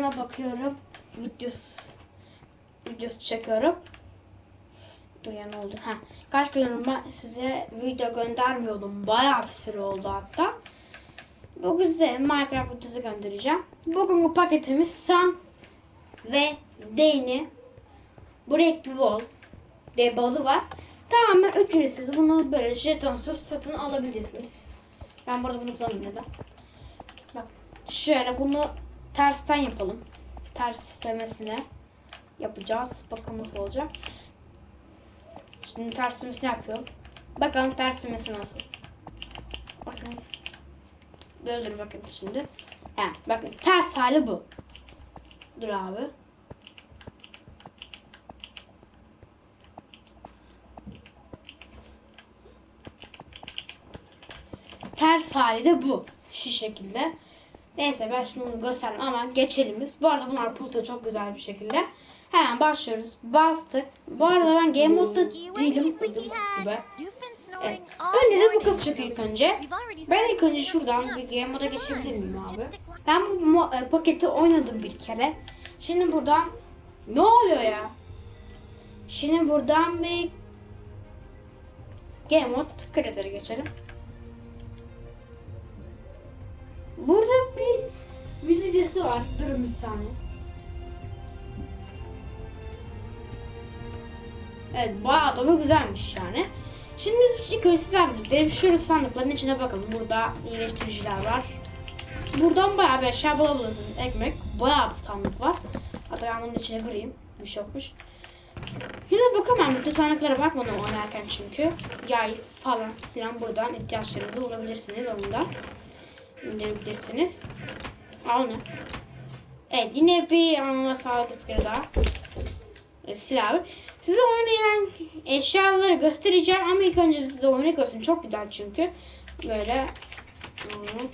paketlerime bakıyorum. Videosu, videosu çekiyorum. Dur ya ne oldu? Ha, kaç gündür ben size video göndermiyordum. Bayağı bir süre oldu hatta. Bugün size Minecraft videosu göndereceğim. Bugünkü paketimiz Sam ve Dane'i Break the Wall diye bir var. Tamamen ücretsiz. Bunu böyle jetonsuz satın alabilirsiniz. Ben burada bunu kullanıyorum neden? Bak şöyle bunu tersten yapalım. Ters demesine yapacağız. Bakalım nasıl olacak. Şimdi terslemesini yapıyorum. Bakalım terslemesi nasıl. Bakın. Dur bakın şimdi. He, bakın ters hali bu. Dur abi. Ters hali de bu. Şu şekilde. Neyse ben şimdi bunu göstermem ama geçelim biz. Bu arada bunlar pulta çok güzel bir şekilde. Hemen başlıyoruz. Bastık. Bu arada ben game modda değilim. Be. Evet. Önce de bu kız çıkıyor ilk önce. Ben ilk önce şuradan bir game moda geçebilir miyim abi? Ben bu e, paketi oynadım bir kere. Şimdi buradan ne oluyor ya? Şimdi buradan bir game mod kriteri geçelim. Burada bir müzikesi var. Durun bir saniye. Evet bayağı da güzelmiş yani. Şimdi biz ilk önce sizlerle birlikte şu sandıkların içine bakalım. Burada iyileştiriciler var. Buradan bayağı bir eşya bulabilirsiniz. Ekmek. Bayağı bir sandık var. Hatta ben bunun içine kırayım. Bir şey yokmuş. Şimdi bakamam. Bütün sandıklara bakmadım oynarken çünkü. Yay falan filan buradan ihtiyaçlarınızı bulabilirsiniz ondan. İndirebilirsiniz. Ne? Evet yine bir anla sağlık ıskırı daha. E, silah abi. Size oynayan eşyaları göstereceğim ama ilk önce size oyunu göstereyim. Çok güzel çünkü. Böyle. Hmm.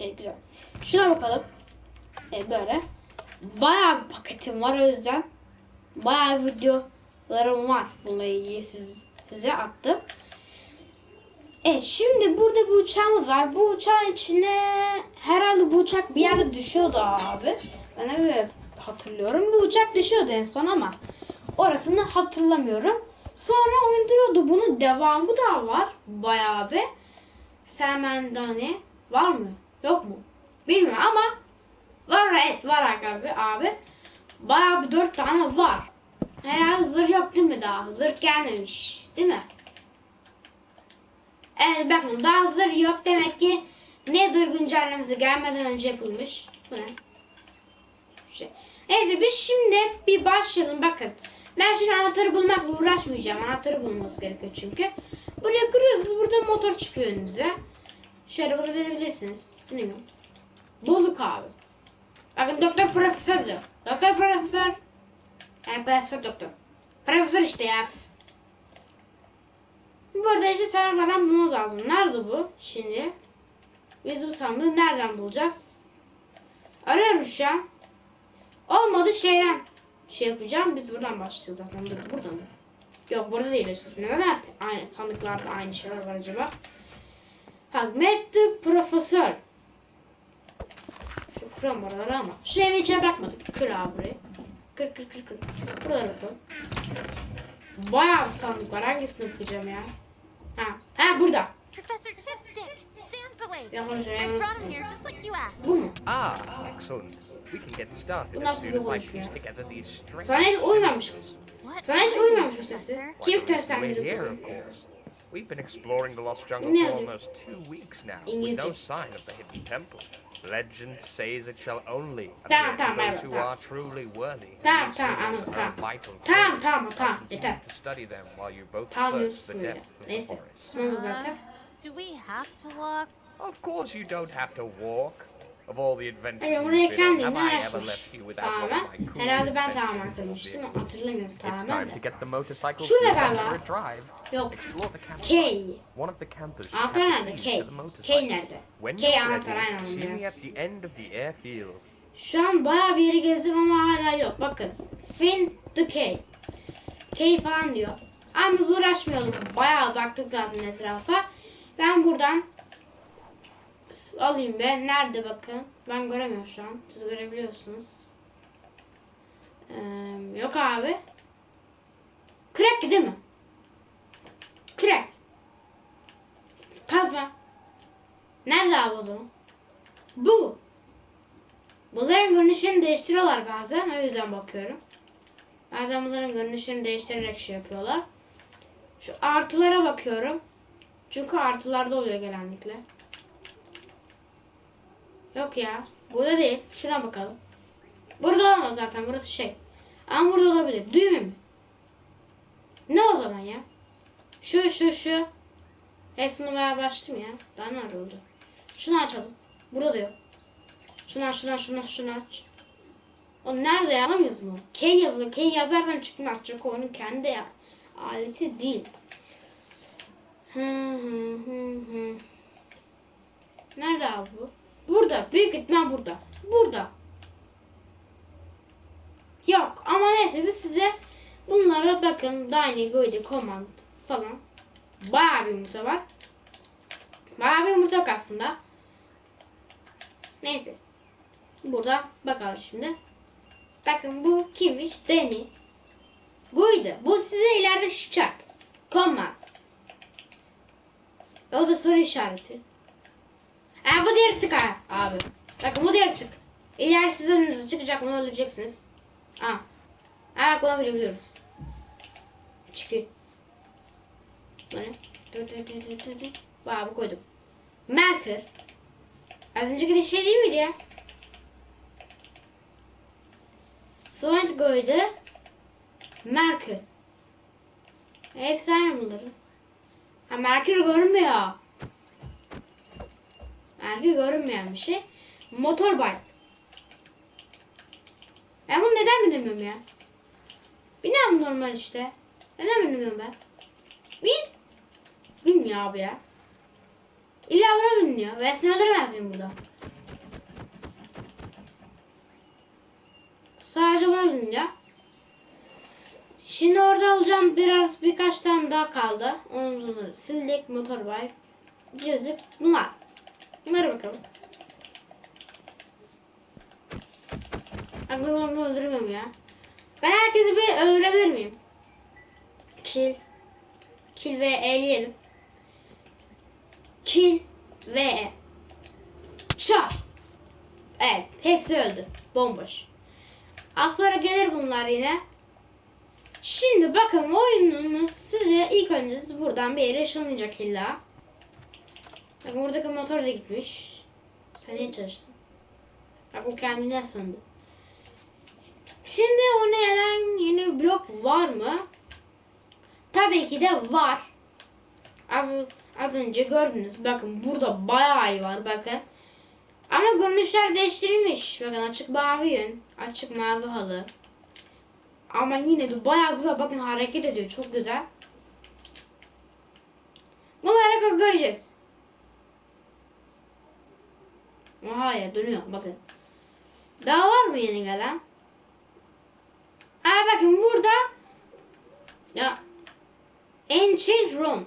Evet güzel. Şuna bakalım. Evet böyle. Bayağı bir paketim var o yüzden. Bayağı videolarım var. İlgili siz, size attım. Evet şimdi burada bir uçağımız var. Bu uçağın içine herhalde bu uçak bir yerde düşüyordu abi. Ben öyle hatırlıyorum. Bir uçak düşüyordu en son ama orasını hatırlamıyorum. Sonra oyunduruyordu bunu. Devamı da var. Bayağı bir. Semendane var mı? Yok mu? Bilmiyorum ama var evet var abi. abi. Bayağı bir dört tane var. Herhalde zırh yok değil mi daha? Zırh gelmemiş. Değil mi? Evet bakın daha zırh yok demek ki Nether güncellemesi gelmeden önce yapılmış. Bu ne? Şey. Neyse biz şimdi bir başlayalım bakın. Ben şimdi anahtarı bulmakla uğraşmayacağım. Anahtarı bulunması gerekiyor çünkü. Buraya kırıyorsunuz. Burada motor çıkıyor önünüze. Şöyle bunu verebilirsiniz. Bilmiyorum. Bozuk abi. Bakın doktor profesör diyor. Doktor profesör. Yani profesör doktor. Profesör işte ya. Burada işte sana falan bulmamız lazım. Nerede bu şimdi? Biz bu sandığı nereden bulacağız? Arıyorum şu an. Olmadı şeyden şey yapacağım. Biz buradan başlayacağız zaten. Dur burada mı? Yok burada değil işte. Neden? Aynı sandıklarda aynı şeyler var acaba? Ha, Mette Profesör. Şu kıram oraları ama. Şu evin içine bakmadık. Kır abi burayı. Kır kır kır kır. Buralara bakalım. Bayağı bir sandık var. Hangisini okuyacağım ya? Ha, burada. Professor Chipstick, Sam's away. Ya konuşuyor. I ya brought nasıl- him here just like you asked. Bu mu? Ah, excellent. We can get started Bu as soon as I piece together these strange Sana hiç uymamış Sana hiç uymamış mı sesi? Kim We're seslendirdi here, bunu? of course. We've been exploring the lost jungle for almost two weeks now, with no sign of the hidden temple. Legend says it shall only Tamam, appear tamam, to evet, those who tamam. are truly worthy. and Tamam these tamam symbols anladım are tamam. vital Tamam clues. tamam tamam yeter. To study them while you both Tamam search diyorsun the böyle. depths of the Neyse. forest. Susmanız zaten. Uh, do we have to walk? Of course you don't have to walk. Of all the adventures Evet you've buraya been on, have kendinden I ever açmış. left you without one of Tamamen. Herhalde ben kırmıştım. vehicles? Hatırlamıyorum It's tamamen de. get the motorcycle Şurada galiba. Yok. Explore the campsite. K. One of the campers should Anahtar nerede? the keys K. to the K motorcycle. nerede? When K you're anahtar the airfield. Şu an bayağı bir yeri gezdim ama hala yok. Bakın. Find the K. K falan diyor. Ama uğraşmayalım. Bayağı baktık zaten etrafa. Ben buradan alayım be. Nerede bakın? Ben göremiyorum şu an. Siz görebiliyorsunuz. Ee, yok abi. Crack değil mi? Crack. Kazma. Nerede abi o zaman? Bu? Bunların görünüşlerini değiştiriyorlar bazen. O yüzden bakıyorum. Bazen bunların görünüşlerini değiştirerek şey yapıyorlar. Şu artılara bakıyorum. Çünkü artılarda oluyor genellikle. Yok ya. Burada değil. Şuna bakalım. Burada olmaz zaten. Burası şey. Ama burada olabilir. Düğme mi? Ne o zaman ya? Şu şu şu. Hepsini bayağı başladım ya. Daha ne oldu? Şunu açalım. Burada da yok. Şunu aç, şunu aç, şunu aç, şunu aç. O nerede ya? Mu? K yazılı. K yazarsan çıkmaz. Çünkü onun kendi ya- aleti değil. Hı hı hı hı. Nerede abi bu? Burada. Büyük ihtimal burada. Burada. Yok ama neyse biz size bunlara bakın. Dyna, Goide, Command falan. Bayağı bir yumurta var. Bayağı bir yumurta aslında. Neyse. Burada bakalım şimdi. Bakın bu kimmiş? Danny. Buydu. Bu size ileride çıkacak. Command. O da soru işareti. Ha bu diğer tık ha abi. Bakın bu diğer tık. İleride size önünüze çıkacak bunu öleceksiniz. Ha. Ha bunu bilebiliyoruz. Çıkın. Bu ne? Dur dur dur dur dur. Bak bu koydum. Marker. Az önceki şey değil miydi ya? Swant koydu. Marker. Hepsi aynı bunların. Ha Merkür görünmüyor. Merkür görünmeyen bir şey. Motorbike. Ben bunu neden bilemiyorum ya? Binem normal işte. Neden bilmiyorum ben? Bin. Bilmiyor abi ya. İlla buna biliniyor. Ve seni öldüremez miyim burada? Sadece buna biliniyor. Şimdi orada alacağım biraz birkaç tane daha kaldı. Onları sildik, motorbike, cızık, bunlar. Bunlara bakalım. Aklımı bunu öldürmüyorum ya. Ben herkesi bir öldürebilir miyim? Kill. Kill ve eleyelim. Kill ve E. Çap. Evet. Hepsi öldü. Bomboş. Az sonra gelir bunlar yine. Şimdi bakın oyunumuz size ilk önce buradan bir yere ışınlayacak illa. Bakın buradaki motor da gitmiş. Sen niye çalıştın? Bak bu kendine sandı. Şimdi ona gelen yeni blok var mı? Tabii ki de var. Az, az önce gördünüz. Bakın burada bayağı iyi var bakın. Ama görünüşler değiştirilmiş. Bakın açık mavi yön. Açık mavi halı. Ama yine de bayağı güzel. Bakın hareket ediyor. Çok güzel. Bunları göreceğiz. Ya dönüyor. Bakın. Daha var mı yeni gelen? Aa bakın burada ya Enchant Rune.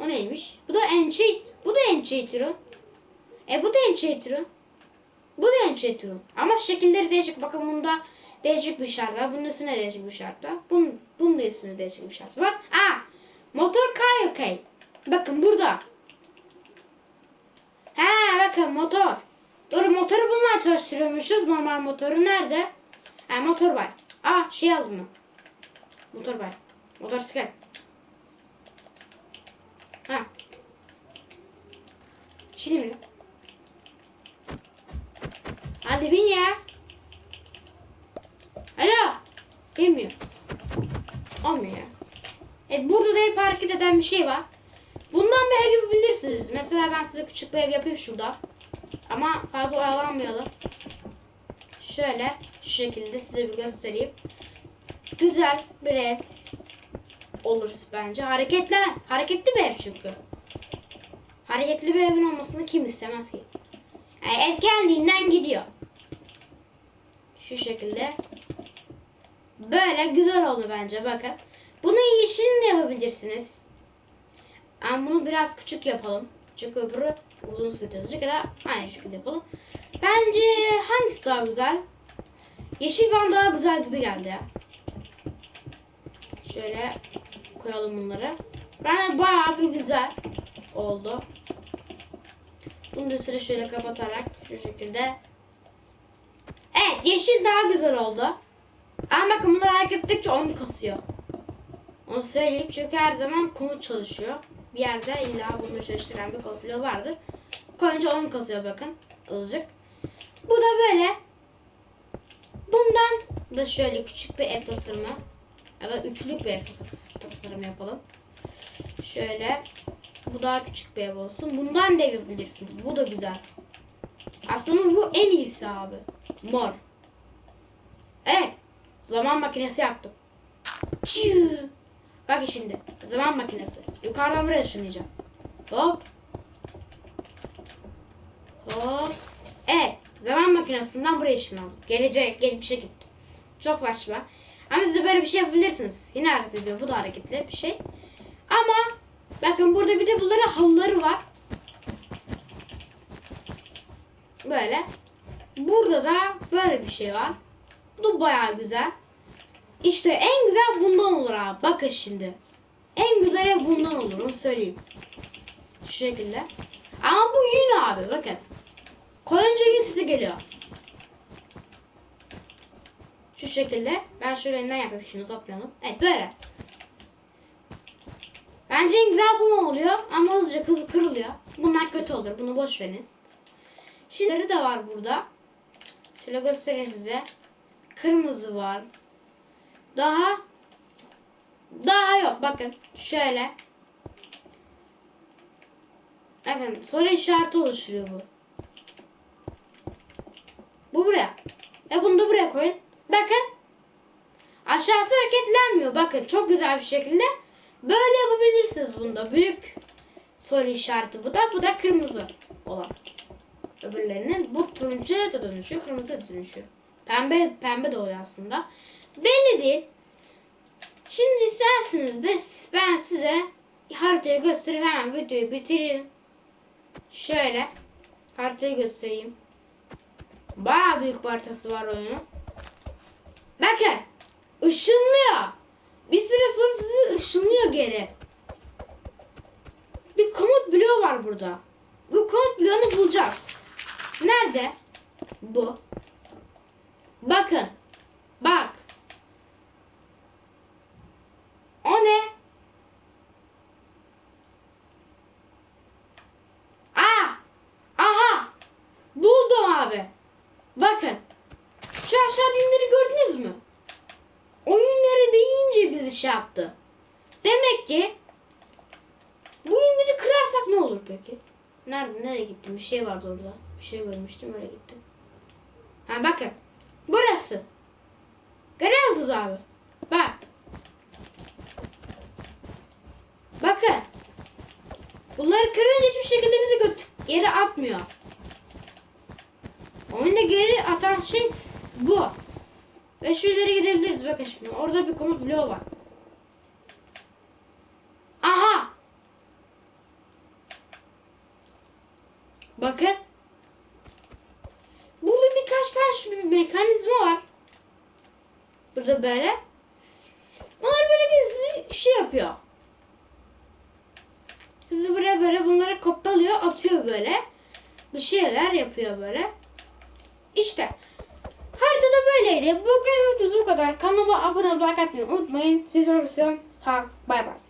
O neymiş? Bu da Enchant. Bu da Enchant Rune. E bu da Enchant Rune. Bu da Enchant Rune. Ama şekilleri değişik. Bakın bunda değişik bir şart var. Bunun üstüne değişik bir şart var. Bunun, bunun üstüne değişik bir şart var. Aa! Motor Kayokai. Bakın burada. Ha bakın motor. Doğru motoru bununla çalıştırıyormuşuz. Normal motoru nerede? Ha motor var. Aa şey aldım mı? Motor var. Motosiklet. Ha. Şimdi mi? Hadi bin ya. Alo. Bilmiyor. Olmuyor ya. E burada da hep hareket eden bir şey var. Bundan bir ev yapabilirsiniz. Mesela ben size küçük bir ev yapayım şurada. Ama fazla oyalanmayalım. Şöyle şu şekilde size bir göstereyim. Güzel bir ev olur bence. Hareketli, hareketli bir ev çünkü. Hareketli bir evin olmasını kim istemez ki? Yani ev kendinden gidiyor. Şu şekilde. Böyle güzel oldu bence bakın. Bunu yeşilini de yapabilirsiniz. Ama bunu biraz küçük yapalım. Çünkü öbürü uzun sürecek da aynı şekilde yapalım. Bence hangisi daha güzel? Yeşil bana daha güzel gibi geldi ya. Şöyle koyalım bunları. Ben bayağı bir güzel oldu. Bunu da sıra şöyle kapatarak şu şekilde. Evet yeşil daha güzel oldu. Ama bakın bunları hareket ettikçe oyun kasıyor. Onu söyleyeyim çünkü her zaman komut çalışıyor. Bir yerde illa bunu çalıştıran bir komut vardır. Koyunca oyun kasıyor bakın. Azıcık. Bu da böyle. Bundan da şöyle küçük bir ev tasarımı. Ya da üçlük bir ev tas- tasarımı yapalım. Şöyle. Bu daha küçük bir ev olsun. Bundan da yapabilirsiniz. Bu da güzel. Aslında bu en iyisi abi. Mor. Evet. Zaman makinesi yaptım. Çiu. Bak şimdi. Zaman makinesi. Yukarıdan buraya ışınlayacağım. Hop. Hop. Evet. Zaman makinesinden buraya ışınlandım. Gelecek, geçmişe gittim. Çok saçma. Ama siz de böyle bir şey yapabilirsiniz. Yine hareket ediyor. Bu da hareketli bir şey. Ama bakın burada bir de bunların halıları var. Böyle. Burada da böyle bir şey var. Bu da bayağı güzel. İşte en güzel bundan olur abi. Bakın şimdi. En güzeli bundan olur. Onu söyleyeyim. Şu şekilde. Ama bu yün abi. Bakın. Koyunca yün sesi geliyor. Şu şekilde. Ben şöyle elinden yapayım. Şimdi uzatmayalım. Evet böyle. Bence en güzel bundan oluyor. Ama hızlıca hızlı kırılıyor. Bunlar kötü olur. Bunu boş verin. Şunları da var burada. Şöyle göstereyim size. Kırmızı var. Daha daha yok. Bakın şöyle. Bakın soru işareti oluşturuyor bu. Bu buraya. E bunu da buraya koyun. Bakın. Aşağısı hareketlenmiyor. Bakın çok güzel bir şekilde. Böyle yapabilirsiniz bunda. Büyük soru işareti bu da. Bu da kırmızı olan. Öbürlerinin bu turuncuya da dönüşüyor. Kırmızı da dönüşüyor. Pembe pembe de oluyor aslında. Belli değil. Şimdi isterseniz ben size haritayı göstereyim hemen videoyu bitireyim. Şöyle haritayı göstereyim. Bayağı büyük bir haritası var oyunun. Bakın ışınlıyor. Bir süre sonra sizi ışınlıyor geri. Bir komut bloğu var burada. Bu komut bloğunu bulacağız. Nerede? Bu. Bakın. Bak. O ne? Aa! Aha! Buldum abi. Bakın. Şu aşağı yünleri gördünüz mü? O yünleri bizi şey yaptı. Demek ki bu yünleri kırarsak ne olur peki? Nerede? Nereye gittim? Bir şey vardı orada. Bir şey görmüştüm öyle gittim. Ha bakın. Burası. Görüyor musunuz abi? Bak. Bakın. Bunları kırınca hiçbir şekilde bizi geri atmıyor. Oyunda geri atan şey bu. Ve şu ileri gidebiliriz bakın şimdi. Orada bir komut bloğu var. Bakın. Burada birkaç tane şu bir mekanizma var. Burada böyle. Bunlar böyle bir şey yapıyor. Sizi buraya böyle bunları kopyalıyor, atıyor böyle. Bir şeyler yapıyor böyle. İşte. Haritada böyleydi. Bu videomuz bu kadar. Kanalıma abone olmayı unutmayın. Sizi seviyorum. Sağ Bay bay.